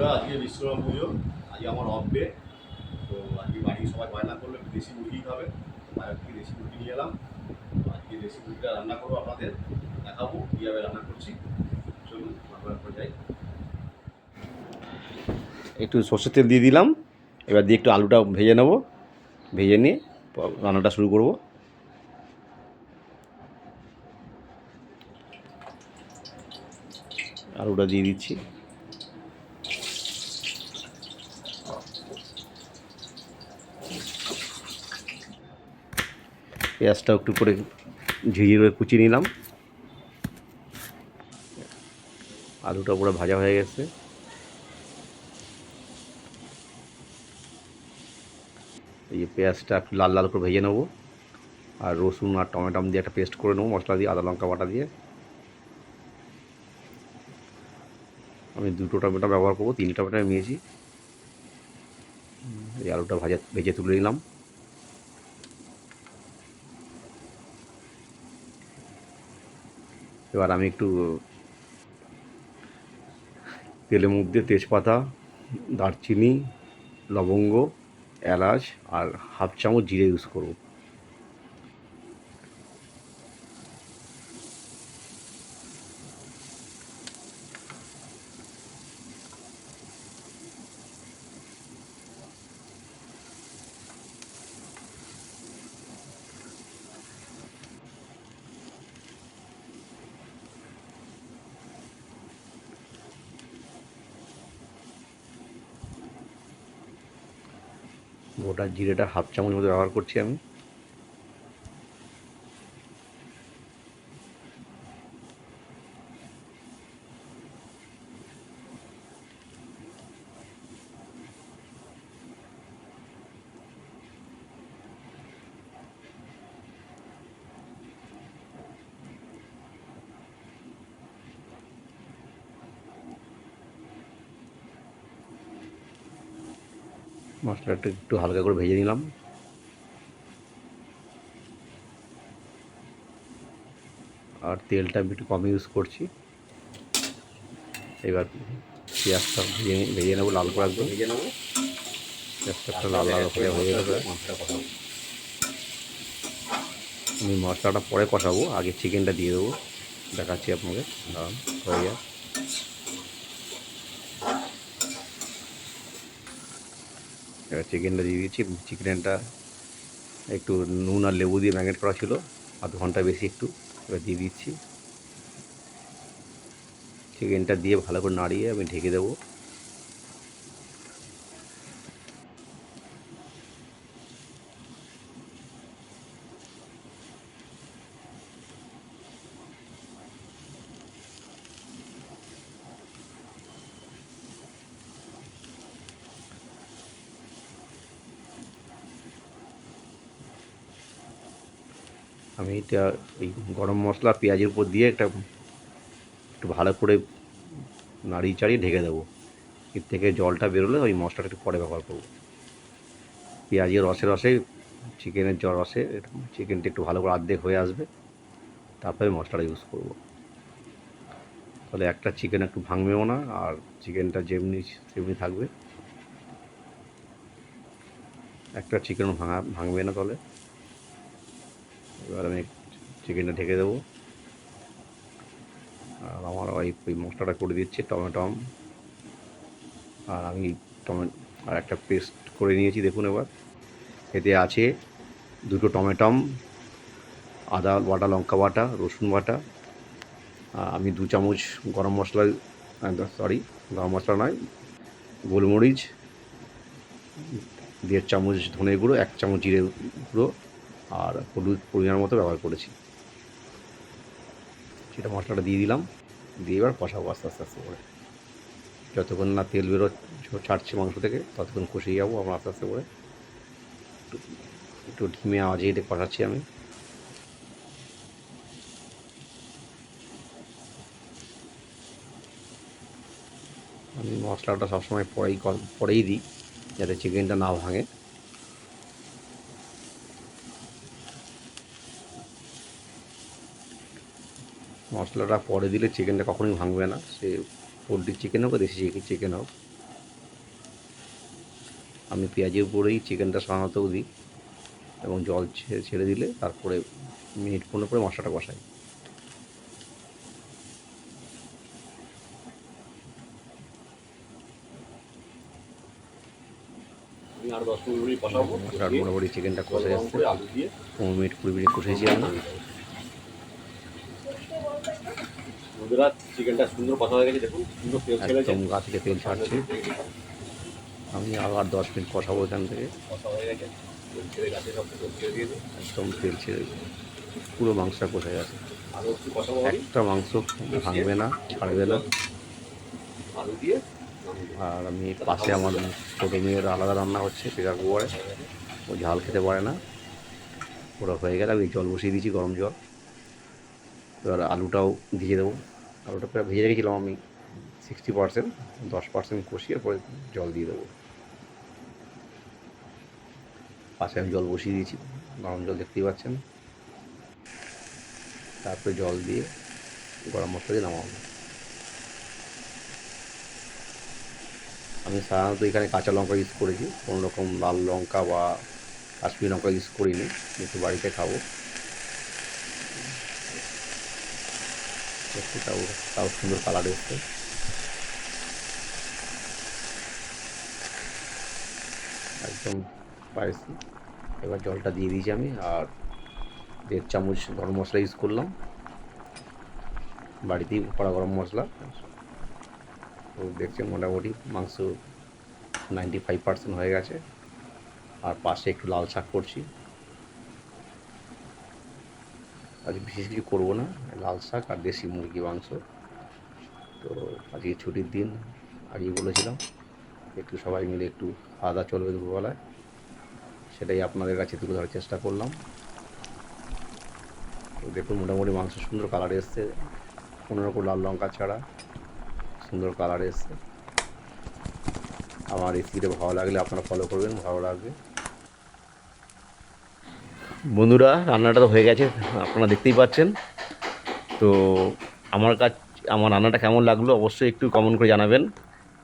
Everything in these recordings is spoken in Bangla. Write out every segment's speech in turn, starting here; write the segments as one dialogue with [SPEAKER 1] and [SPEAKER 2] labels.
[SPEAKER 1] বন্ধুরা, আজকে বিশ্বকর্মা পুজো। আজকে আমার অফ ডে তো আজকে বাড়ি সবাই বায়না করল দেশি মুরগি খাবে। বাইরে থেকে দেশি মুরগি নিয়ে এলাম। আজকে দেশি মুরগিটা রান্না করব আপনাদের দেখাবো, কীভাবে রান্না করছি। চলুন, আমরা এখন যাই। একটু সর্ষের তেল দিয়ে দিলাম। এবার দিয়ে একটু আলুটা ভেজে নেব। ভেজে নিয়ে রান্নাটা শুরু করব। আলুটা দিয়ে দিচ্ছি। পেঁয়াজটা একটু করে ঝিঝি করে কুচিয়ে নিলাম। আলুটা পুরো ভাজা হয়ে গেছে। এই যে পেঁয়াজটা একটু লাল লাল করে ভেজে নেব। আর রসুন আর টমেটো দিয়ে একটা পেস্ট করে নেব, মশলা দিয়ে, আদা লঙ্কা বাটা দিয়ে। আমি দুটো টমেটো ব্যবহার করব, তিনটে টমেটো নিয়েছি। এই আলুটা ভাজা, ভেজে তুলে নিলাম। এবার আমি একটু তেলের মধ্যে তেজপাতা, দারচিনি, লবঙ্গ, এলাচ আর হাফ চামচ জিরে ইউজ করব। গোটা জিরেটা হাফ চামচ মতো ব্যবহার করছি আমি। মশলাটা একটু হালকা করে ভেজে নিলাম। আর তেলটা আমি একটু কম ইউজ করছি। এবার পেঁয়াজটা ভেজে ভেজে নেব লাল করে একদম ভেজে নেব। পেঁয়াজটা একটু লাল লাল করে হয়ে গেলে আমি মশলাটা পরে কষাবো আগে চিকেনটা দিয়ে দেবো। দেখাচ্ছি আপনাকে। দাঁড়ান হয়ে যায় এবার চিকেনটা দিয়ে দিচ্ছি চিকেনটা একটু নুন আর লেবু দিয়ে ম্যাগনেট করা ছিল। আধ ঘণ্টা বেশি একটু এবার দিয়ে দিচ্ছি। চিকেনটা দিয়ে ভালো করে নাড়িয়ে আমি ঢেকে দেবো। আমি এটা ওই গরম মশলা পেঁয়াজের উপর দিয়ে একটা একটু ভালো করে নাড়িয়ে চাড়িয়ে ঢেকে দেবো। এর থেকে জলটা বেরোলে ওই মশলাটা একটু পরে ব্যবহার করব। পেঁয়াজের রসে রসে, চিকেনের জ রসে চিকেনটা একটু ভালো করে অর্ধেক হয়ে আসবে। তারপরে মশলাটা ইউজ করব। তাহলে একটা চিকেন একটু ভাঙবেও না, আর চিকেনটা যেমনি তেমনি থাকবে। একটা চিকেন ভাঙা, ভাঙবে না তাহলে। এবার আমি চিকেনটা ঢেকে দেবো। আর আমার ওয়াইফ ওই মশলাটা করে দিচ্ছে, টমেটম। আর আমি টমেটো আর একটা পেস্ট করে নিয়েছি, দেখুন এবার। এতে আছে দুটো টমেটম, আদা বাটা, লঙ্কা বাটা, রসুন বাটা। আমি দু চামচ গরম মশলা সরি গরম মশলা নয়, গোলমরিচ, দেড় চামচ ধনে গুঁড়ো, এক চামচ জিরে গুঁড়ো আর হলুদ পরিমাণ মতো ব্যবহার করেছি। সেটা মশলাটা দিয়ে দিলাম। দিয়ে এবার কষাবো আস্তে আস্তে আস্তে করে। যতক্ষণ না তেল বেরো, ছাড়ছে মাংস থেকে, ততক্ষণ কষিয়ে যাব আমরা আস্তে আস্তে করে। একটু ঢিমে আওয়াজে এটা কষাচ্ছি আমি। আমি মশলাটা সবসময় পরেই পরেই দিই, যাতে চিকেনটা না ভাঙে। মশলাটা পরে দিলে চিকেনটা কখনোই ভাঙবে না। সে পোলট্রির চিকেন হোক দেশি চিকেন হোক। আমি পেঁয়াজের উপরেই চিকেনটা সাধারণত দিই এবং জল ছেড়ে দিলে তারপরে মিনিট পনেরো পরে মশলাটা মশলার মোটামুটি চিকেনটা কষে যাচ্ছে পনেরো মিনিট কুড়ি মিনিট কষেছি আমি
[SPEAKER 2] বন্ধুরা চিকেনটা সুন্দর কষা হয়ে গেছে দেখুন সুন্দর তেল ছেড়েছে
[SPEAKER 1] একদম গা থেকে তেল ছাড়ছে। আমি আবার দশ মিনিট কষাবো এখান থেকে।
[SPEAKER 2] কষা হয়ে গেছে। তেল ছেড়ে গেছে সব তেল ছেড়ে দিয়ে
[SPEAKER 1] একদম তেল ছেড়ে পুরো মাংসটা কষে গেছে
[SPEAKER 2] একটু
[SPEAKER 1] মাংস ভাঙবে না ছাড়বে না।
[SPEAKER 2] আলু দিয়ে
[SPEAKER 1] আর আমি পাশে আমার ছোটো মেয়ের আলাদা রান্না হচ্ছে প্রেশার কুকারে ও ঝাল খেতে পারে না। ওরা হয়ে গেলে আমি জল বসিয়ে দিয়েছি গরম জল। এবার আলুটাও দিয়ে দেবো। আলুটা প্রায় ভেজে রেখেছিলাম আমি সিক্সটি পার্সেন্ট দশ পার্সেন্ট কষিয়ে পরে জল দিয়ে দেবো। পাশে আমি জল বসিয়ে দিয়েছি, গরম জল দেখতেই পাচ্ছেন। তারপরে জল দিয়ে গরম মশলা দিয়ে নামাবো। আমি সাধারণত এখানে কাঁচা লঙ্কা ইউজ করেছি, কোনো রকম লাল লঙ্কা বা কাশ্মীর লঙ্কা ইউজ করিনি কিন্তু বাড়িতে খাব। দেখছি তাও তাও সুন্দর কালার এসছে। একদম পাইছি এবার জলটা দিয়ে দিয়েছি আমি, আর দেড় চামচ গরম মশলা ইউজ করলাম। বাড়িতেই করা গরম মশলা। তো দেখছেন মোটামুটি মাংস নাইনটি ফাইভ পার্সেন্ট হয়ে গেছে। আর পাশে একটু লাল শাক করছি। আজ বিশেষ কিছু করব না, লাল শাক আর দেশি মুরগি মাংস। তো আজকে ছুটির দিন, আগেই বলেছিলাম, একটু সবাই মিলে একটু খাওয়া দাওয়া চলবে দুপুরবেলায়। সেটাই আপনাদের কাছে তুলে ধরার চেষ্টা করলাম। দেখুন, মোটামুটি মাংস সুন্দর কালার এসছে। কোনো রকম লাল লঙ্কা ছাড়া সুন্দর কালার এসছে। আমার রেসিপিটা ভালো লাগলে আপনারা ফলো করবেন, ভালো লাগবে। বন্ধুরা, রান্নাটা তো হয়ে গেছে, আপনারা দেখতেই পাচ্ছেন। তো আমার কাছ, আমার রান্নাটা কেমন লাগল অবশ্যই একটু কমেন্ট করে জানাবেন।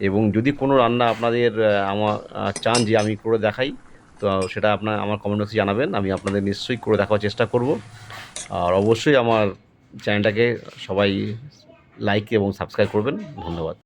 [SPEAKER 1] এবং যদি কোনো রান্না আপনাদের আমার চান যে আমি করে দেখাই, তো সেটা আপনার, আমার কমেন্ট বক্সে জানাবেন, আমি আপনাদের নিশ্চয়ই করে দেখার চেষ্টা করব। আর অবশ্যই আমার চ্যানেলটাকে সবাই লাইক এবং সাবস্ক্রাইব করবেন। ধন্যবাদ।